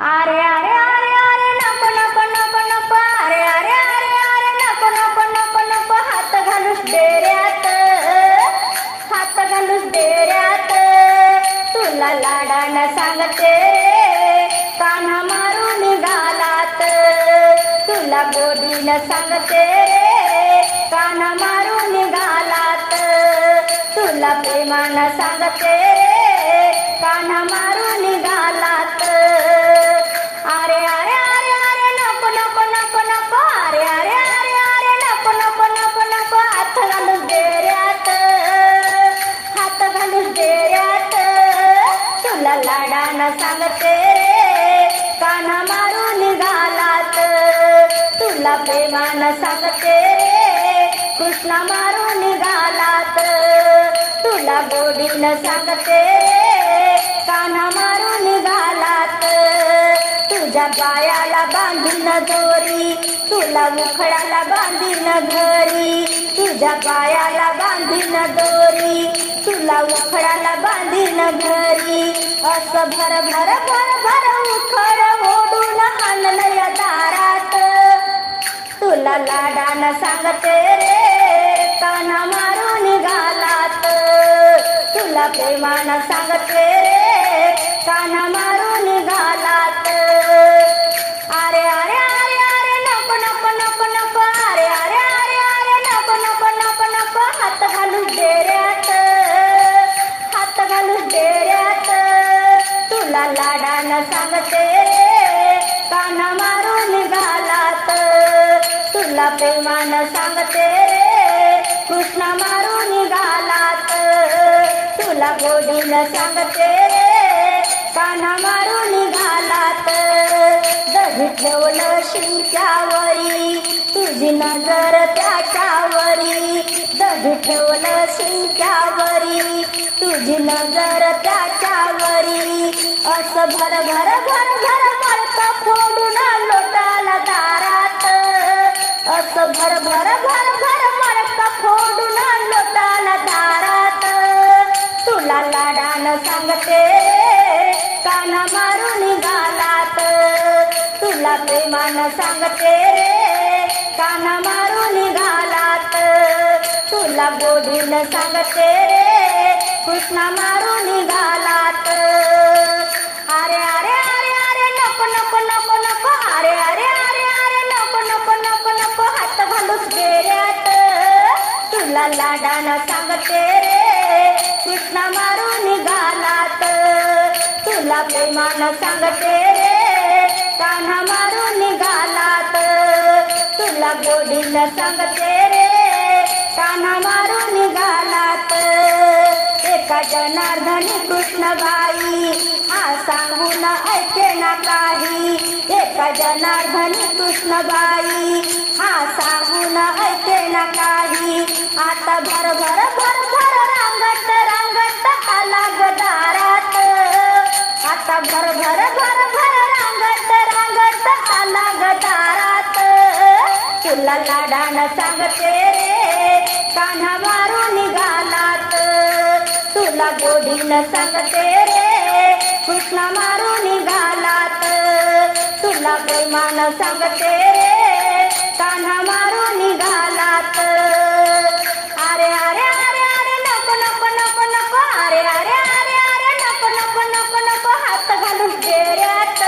अरे अरे अरे अरे नको नको नको नको अरे अरे अरे अरे नको नको नको नको हात घालूस डेऱ्यात. हात घालूस डेऱ्यात. तुला लाडानं सांगते कान्हा मारून निघालात. तुला गोडीनं सांगते कान्हा मारून निघालात. तुला प्रेमानं सांगते कान्हा मारून निघालात. तुला प्रेमान सांगते कृष्णा मारून निघालात. तुला गोडीनं सांगते काना मारून निघालात. तुझ्या पायाला बांधून दोरी तुला मुखडाला बांधीन घरी. तुझ्या पायाला बांधीन दोरी तुला उखडाला बांधीन घरी. असं भर भर भर भर लाडानं सांगते रे काना मारून निघालात तुला प्रेमानं सांगते रे काना मारून निघालात अरे अरे अरे अरे नको नको नको नको अरे अरे अरे अरे नको नको नको नको हात घालून डेऱ्यात. हात घालून डेऱ्यात. तुला लाडानं सांगते रे काना मारून निघालात तुला प्रेमान सांगते. रे कृष्णा मारून निघालात. तुला गोडीन सांगते. रे कान्हा मारून निघालात. दही ठेवलं शिंक्यावरी तुझी नजर त्याच्यावरी. दही ठेवलं शिंक्यावरी तुझी नजर त्याच्यावरी. असं भर भर भर भर भर भर भर भर मळत फोडून लोटाला दारात. तुला लाडानं सांगते काना मारून गालात तुला प्रेमान सांगते काना मारून निघालात. तुला गोडीन सांगते कृष्णा मारून गालात अरे अरे अरे अरे नको नको नको तुला लाडाना सांगते रे. कृष्णा मारून निघालात. तुला प्रेमानं सांगते रे. कान्हा मारून निघालात. तुला गोडीनं सांगते रे. कान्हा मारून निघालात. एका जनार्दनी कृष्णबाई हा सांगून ऐके ना काही. जनार्दनी कृष्णबाई. हा सांगून ऐके ना काही. आता भर भर भर भर रांगत रांगत आला गदारात. आता भर भर भर भर रांगत रांगत आला गदारात. तुला लाडान सांगते रे कान्हा मारून निघालात. तुला गोडीन सांगते रे कृष्णा मारून निघाला प्रेमान सांगते रे कान्हा मारून निघालात. अरे अरे अरे अरे नको नको नको नको. अरे अरे अरे अरे नको नको नको नको. हात घालून डेऱ्यात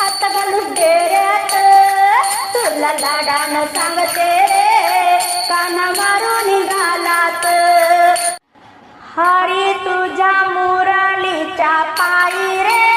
हात घालून डेऱ्यात तुला लाडान सांगते रे कान्हा मारून निघालात. हरी तुझ्या मुरलीच्या पायी रे.